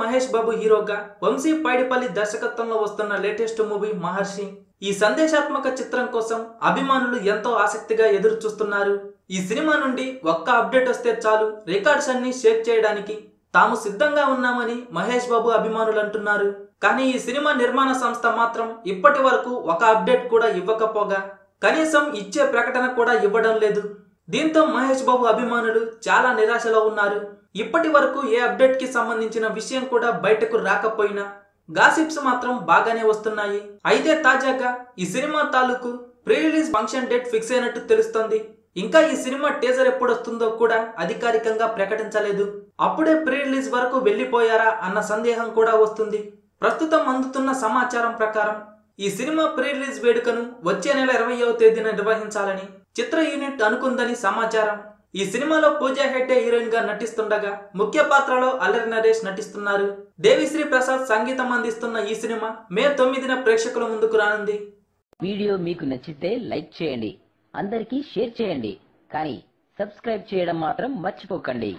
మహేష్ బాబు హీరోగా వంశీ పైడిపల్లి దర్శకత్వంలో వస్తున్న లేటెస్ట్ మూవీ మహర్షి. ఈ సందేశాత్మక చిత్రం కోసం అభిమానులు ఎంతో ఆసక్తిగా ఎదురు చూస్తున్నారు ఈ సినిమా నుండి ఒక్క అప్డేట్ వస్తే చాలు రికార్డ్స్ అన్ని షేక్ చేయడానికి తాము సిద్ధంగా ఉన్నామని మహేష్ బాబు అభిమానులు అంటున్నారు. కానీ ఈ సినిమా నిర్మాణ సంస్థ మాత్రం ఇప్పటి వరకు ఒక అప్డేట్ కూడా ఇవ్వకపోగా కనీసం ఇచ్చే ప్రకటన కూడా ఇవ్వడం లేదు. దీంతో మహేష్ బాబు అభిమానులు చాలా నిరాశలో ఉన్నారు. ఇప్పటి వరకు ఏ అప్డేట్కి సంబంధించిన విషయం కూడా బయటకు రాకపోయినా గాసిప్స్ మాత్రం బాగానే వస్తున్నాయి. అయితే తాజాగా ఈ సినిమా తాలూకు pre release function date fix అయినట్టు తెలుస్తోంది. ఇంకా ఈ సినిమా టీజర్ ఎప్పుడు వస్తుందో కూడా అధికారికంగా ప్రకటించలేదు. అప్పుడే ప్రీ రిలీజ్ వరకు వెళ్ళిపోయారా అన్న సందేహం కూడా వస్తుంది. ప్రస్తుతం అందుతున్న సమాచారం ప్రకారం ఈ సినిమా ప్రీ రిలీజ్ వేడుకను వచ్చే నెల ఇరవయవ తేదీన నిర్వహించాలని చిత్ర యూనిట్ అనుకుందని సమాచారం. ఈ సినిమాలో పూజా హెగ్డే హీరోయిన్గా నటిస్తుండగా ముఖ్య పాత్రలో అల్లరి నరేష్ నటిస్తున్నారు. దేవిశ్రీ ప్రసాద్ సంగీతం అందిస్తున్న ఈ సినిమా మే తొమ్మిదిన ప్రేక్షకుల ముందుకు రానుంది. వీడియో మీకు నచ్చితే లైక్ చేయండి. అందరికీ షేర్ చేయండి. కానీ సబ్స్క్రైబ్ చేయడం మాత్రం మర్చిపోకండి.